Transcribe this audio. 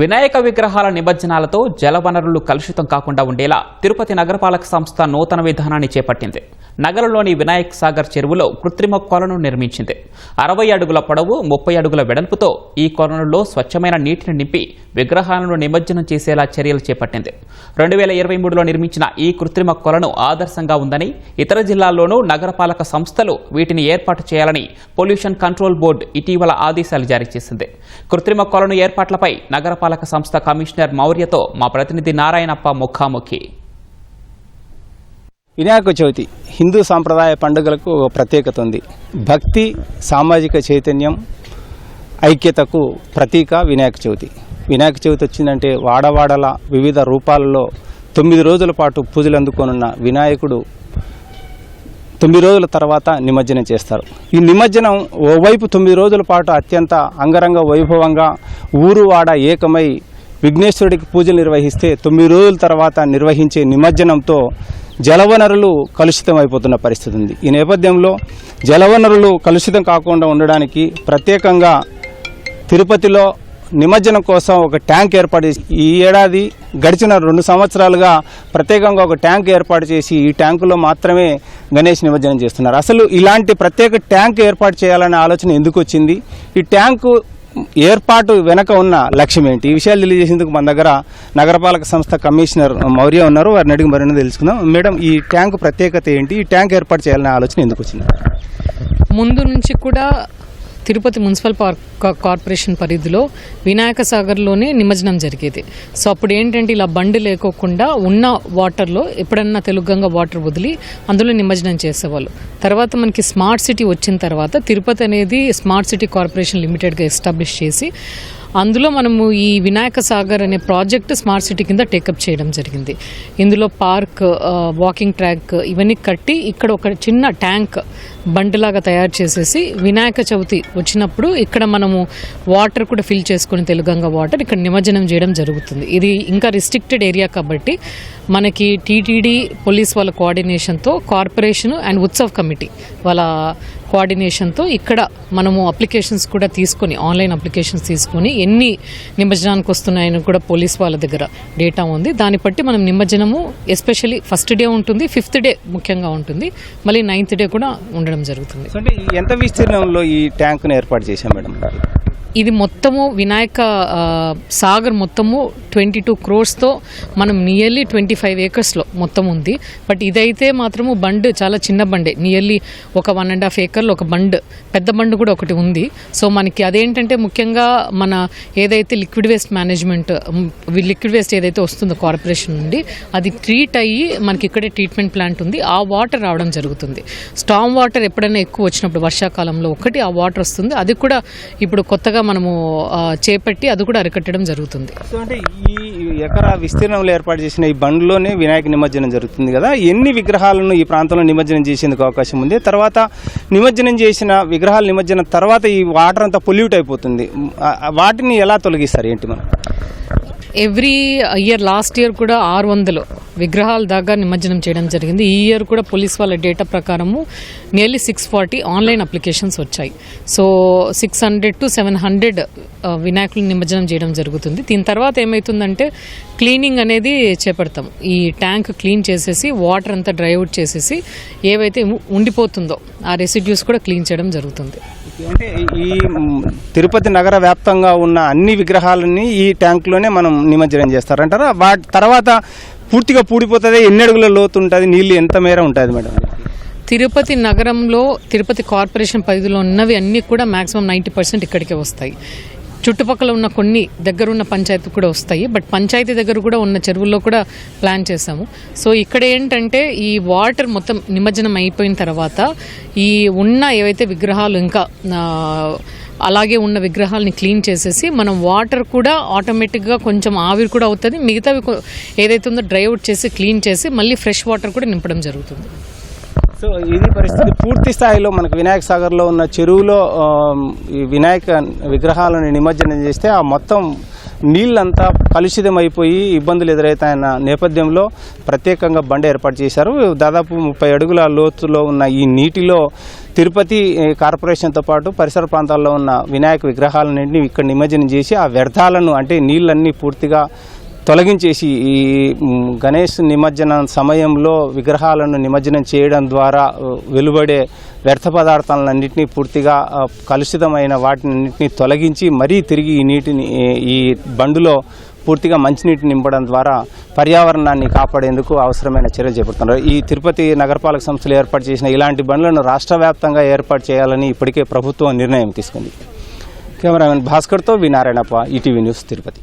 వినాయక విగ్రహాల నిమజ్జనాలతో జలవనరులు కలుషితం కాకుండా ఉండేలా తిరుపతి నగరపాలక సంస్థ నూతన విధానాన్ని చేపట్టింది. నగరంలోని వినాయక్ సాగర్ చెరువులో కృత్రిమ కొలను నిర్మించింది. అరవై అడుగుల పొడవు ముప్పై అడుగుల వెడల్పుతో ఈ కొలనులో స్వచ్ఛమైన నీటిని నింపి విగ్రహాలను నిమజ్జనం చేసేలా చర్యలు చేపట్టింది. రెండు వేల ఇరవై మూడులో నిర్మించిన ఈ కృత్రిమ కొలను ఆదర్శంగా ఉందని ఇతర జిల్లాల్లోనూ నగరపాలక సంస్థలు వీటిని ఏర్పాటు చేయాలని పొల్యూషన్ కంట్రోల్ బోర్డు ఇటీవల ఆదేశాలు జారీ చేసింది. కృత్రిమ కొలను ఏర్పాట్లపై నగరపాలక సంస్థ కమిషనర్ మౌర్యతో మా ప్రతినిధి నారాయణప్ప ముఖాముఖి. వినాయక చవితి హిందూ సాంప్రదాయ పండుగలకు ఒక ప్రత్యేకత ఉంది. భక్తి సామాజిక చైతన్యం ఐక్యతకు ప్రతీక వినాయక చవితి. వినాయక చవితి వచ్చిందంటే వాడవాడల వివిధ రూపాలలో తొమ్మిది రోజుల పాటు పూజలు అందుకోనున్న వినాయకుడు తొమ్మిది రోజుల తర్వాత నిమజ్జనం చేస్తారు. ఈ నిమజ్జనం ఓవైపు తొమ్మిది రోజుల పాటు అత్యంత అంగరంగ వైభవంగా ఊరువాడ ఏకమై విఘ్నేశ్వరుడికి పూజలు నిర్వహిస్తే తొమ్మిది రోజుల తర్వాత నిర్వహించే నిమజ్జనంతో జలవనరులు కలుషితం అయిపోతున్న పరిస్థితి ఉంది. ఈ నేపథ్యంలో జలవనరులు కలుషితం కాకుండా ఉండడానికి ప్రత్యేకంగా తిరుపతిలో నిమజ్జనం కోసం ఒక ట్యాంక్ ఏర్పాటు చేసి ఈ ఏడాది గడిచిన రెండు సంవత్సరాలుగా ప్రత్యేకంగా ఒక ట్యాంక్ ఏర్పాటు చేసి ఈ ట్యాంకులో మాత్రమే గణేష్ నిమజ్జనం చేస్తున్నారు. అసలు ఇలాంటి ప్రత్యేక ట్యాంక్ ఏర్పాటు చేయాలనే ఆలోచన ఎందుకు వచ్చింది? ఈ ట్యాంకు ఏర్పాటు వెనక ఉన్న లక్ష్యం ఏంటి? ఈ విషయాలు తెలియజేసేందుకు మన దగ్గర నగరపాలక సంస్థ కమిషనర్ మౌర్య ఉన్నారు. వారిని అడిగి మరిన్ని తెలుసుకుందాం. మేడం ఈ ట్యాంక్ ప్రత్యేకత ఏంటి? ఈ ట్యాంక్ ఏర్పాటు చేయాలనే ఆలోచన ఎందుకు వచ్చింది? ముందు నుంచి కూడా తిరుపతి మున్సిపల్ పార్క్ కార్పొరేషన్ పరిధిలో వినాయక సాగర్లోనే నిమజ్జనం జరిగేది. సో అప్పుడు ఏంటంటే ఇలా బండి లేకోకుండా ఉన్న వాటర్లో ఎప్పుడన్నా తెలుగంగా వాటర్ వదిలి అందులో నిమజ్జనం చేసేవాళ్ళు. తర్వాత మనకి స్మార్ట్ సిటీ వచ్చిన తర్వాత తిరుపతి అనేది స్మార్ట్ సిటీ కార్పొరేషన్ లిమిటెడ్గా ఎస్టాబ్లిష్ చేసి అందులో మనము ఈ వినాయక సాగర్ అనే ప్రాజెక్ట్ స్మార్ట్ సిటీ కింద టేకప్ చేయడం జరిగింది. ఇందులో పార్క్ వాకింగ్ ట్రాక్ ఇవన్నీ కట్టి ఇక్కడ ఒక చిన్న ట్యాంక్ బండిలాగా తయారు చేసేసి వినాయక చవితి వచ్చినప్పుడు ఇక్కడ మనము వాటర్ కూడా ఫిల్ చేసుకుని తెలుగంగా వాటర్ ఇక్కడ నిమజ్జనం చేయడం జరుగుతుంది. ఇది ఇంకా రిస్ట్రిక్టెడ్ ఏరియా కాబట్టి మనకి టీటీడీ పోలీస్ వాళ్ళ కోఆర్డినేషన్తో కార్పొరేషన్ అండ్ ఉత్సవ్ కమిటీ వాళ్ళ కోఆర్డినేషన్తో ఇక్కడ మనము అప్లికేషన్స్ కూడా తీసుకొని ఆన్లైన్ అప్లికేషన్స్ తీసుకొని ఎన్ని నిమజ్జనానికి వస్తున్నాయని కూడా పోలీస్ వాళ్ళ దగ్గర డేటా ఉంది. దాన్ని బట్టి మనం నిమజ్జనము ఎస్పెషల్లీ ఫస్ట్ డే ఉంటుంది ఫిఫ్త్ డే ముఖ్యంగా ఉంటుంది. మళ్ళీ నైన్త్ డే కూడా ఉండడం జరుగుతుంది. అంటే ఎంత విస్తీర్ణంలో ఈ ట్యాంక్ను ఏర్పాటు చేశాం మేడం? ఇది మొత్తము వినాయక సాగర్ మొత్తము ట్వంటీ టూ క్రోర్స్తో మనం నియర్లీ ట్వంటీ ఫైవ్ ఏకర్స్లో మొత్తం ఉంది. బట్ ఇదైతే మాత్రము బండ్ చాలా చిన్న బండే. నియర్లీ ఒక వన్ అండ్ హాఫ్ ఏకర్లో ఒక బండ్ పెద్ద బండ్ కూడా ఒకటి ఉంది. సో మనకి అదేంటంటే ముఖ్యంగా మన ఏదైతే liquid waste management liquid waste ఏదైతే వస్తుందో కార్పొరేషన్ నుండి అది ట్రీట్ అయ్యి మనకి ఇక్కడే ట్రీట్మెంట్ ప్లాంట్ ఉంది. ఆ వాటర్ రావడం జరుగుతుంది. స్టామ్ వాటర్ ఎప్పుడైనా ఎక్కువ వచ్చినప్పుడు వర్షాకాలంలో ఒకటి ఆ వాటర్ వస్తుంది. అది కూడా ఇప్పుడు కొత్తగా మనము చేపట్టి అది కూడా అరికట్టడం జరుగుతుంది. సో అంటే ఈ ఎకరా విస్తీర్ణంలో ఏర్పాటు చేసిన ఈ బండ్లోనే వినాయక నిమజ్జనం జరుగుతుంది కదా. ఎన్ని విగ్రహాలను ఈ ప్రాంతంలో నిమజ్జనం చేసేందుకు అవకాశం ఉంది? తర్వాత నిమజ్జనం చేసిన విగ్రహాలు నిమజ్జనం తర్వాత ఈ వాటర్ అంతా పొల్యూట్ అయిపోతుంది. వాటిని ఎలా తొలగిస్తారు ఏంటి మనం? ఎవ్రీ ఇయర్ లాస్ట్ ఇయర్ కూడా ఆరు వందలు విగ్రహాల దాకా నిమజ్జనం చేయడం జరిగింది. ఈ ఇయర్ కూడా పోలీస్ వాళ్ళ డేటా ప్రకారము nearly six forty online applications వచ్చాయి. So six hundred to seven hundred వినాయకులు నిమజ్జనం చేయడం జరుగుతుంది. దీని తర్వాత ఏమవుతుందంటే క్లీనింగ్ అనేది చేపడతాం ఈ ట్యాంక్ క్లీన్ చేసేసి వాటర్ అంతా డ్రై అవుట్ చేసేసి ఏవైతే ఉండిపోతుందో ఆ రెసిడ్యూస్ కూడా క్లీన్ చేయడం జరుగుతుంది. అంటే ఈ తిరుపతి నగర వ్యాప్తంగా ఉన్న అన్ని విగ్రహాలని ఈ ట్యాంకులోనే మనం నిమజ్జనం చేస్తారంటారా? వాటి తర్వాత పూర్తిగా పూడిపోతుంది ఎన్ని అడుగుల లోతు ఉంటుంది నీళ్ళు ఎంత మేర ఉంటుంది మేడం? తిరుపతి నగరంలో తిరుపతి కార్పొరేషన్ పరిధిలో ఉన్నవి అన్నీ కూడా మ్యాక్సిమం నైంటీ పర్సెంట్ ఇక్కడికే వస్తాయి. చుట్టుపక్కల ఉన్న కొన్ని దగ్గర ఉన్న పంచాయతీ కూడా వస్తాయి. బట్ పంచాయతీ దగ్గర కూడా ఉన్న చెరువుల్లో కూడా ప్లాన్ చేసాము సో ఇక్కడ ఏంటంటే ఈ వాటర్ మొత్తం నిమజ్జనం అయిపోయిన తర్వాత ఈ ఉన్న ఏవైతే విగ్రహాలు ఇంకా అలాగే ఉన్న విగ్రహాలని క్లీన్ చేసేసి మనం వాటర్ కూడా ఆటోమేటిక్గా కొంచెం ఆవిరి కూడా అవుతుంది. మిగతావి ఏదైతే ఉందో డ్రై అవుట్ చేసి క్లీన్ చేసి మళ్ళీ ఫ్రెష్ వాటర్ కూడా నింపడం జరుగుతుంది. సో ఇది పరిస్థితి పూర్తి స్థాయిలో మనకు వినాయక సాగర్లో ఉన్న చెరువులో ఈ వినాయక విగ్రహాలను నిమజ్జనం చేస్తే ఆ మొత్తం నీళ్ళంతా కలుషితమైపోయి ఇబ్బందులు ఎదురవుతాయన్న నేపథ్యంలో ప్రత్యేకంగా బండి ఏర్పాటు చేశారు. దాదాపు ముప్పై అడుగుల లోతులో ఉన్న ఈ నీటిలో తిరుపతి కార్పొరేషన్తో పాటు పరిసర ప్రాంతాల్లో ఉన్న వినాయక విగ్రహాలన్నింటినీ ఇక్కడ నిమజ్జనం చేసి ఆ వ్యర్థాలను అంటే నీళ్ళన్నీ పూర్తిగా తొలగించేసి ఈ గణేష్ నిమజ్జనం సమయంలో విగ్రహాలను నిమజ్జనం చేయడం ద్వారా వెలువడే వ్యర్థ పదార్థాలన్నింటినీ పూర్తిగా కలుషితమైన వాటినన్నింటినీ తొలగించి మరీ తిరిగి ఈ నీటిని ఈ- ఈ బండులో పూర్తిగా మంచినీటి నింపడం ద్వారా పర్యావరణాన్ని కాపాడేందుకు అవసరమైన చర్యలు చేపడుతున్నారు. ఈ తిరుపతి నగరపాలక సంస్థలు ఏర్పాటు చేసిన ఇలాంటి బండ్లను రాష్ట్ర వ్యాప్తంగా ఏర్పాటు చేయాలని ఇప్పటికే ప్రభుత్వం నిర్ణయం తీసుకుంది. కెమెరామెన్ భాస్కర్తో V Narayanappa ETV news Tirupati.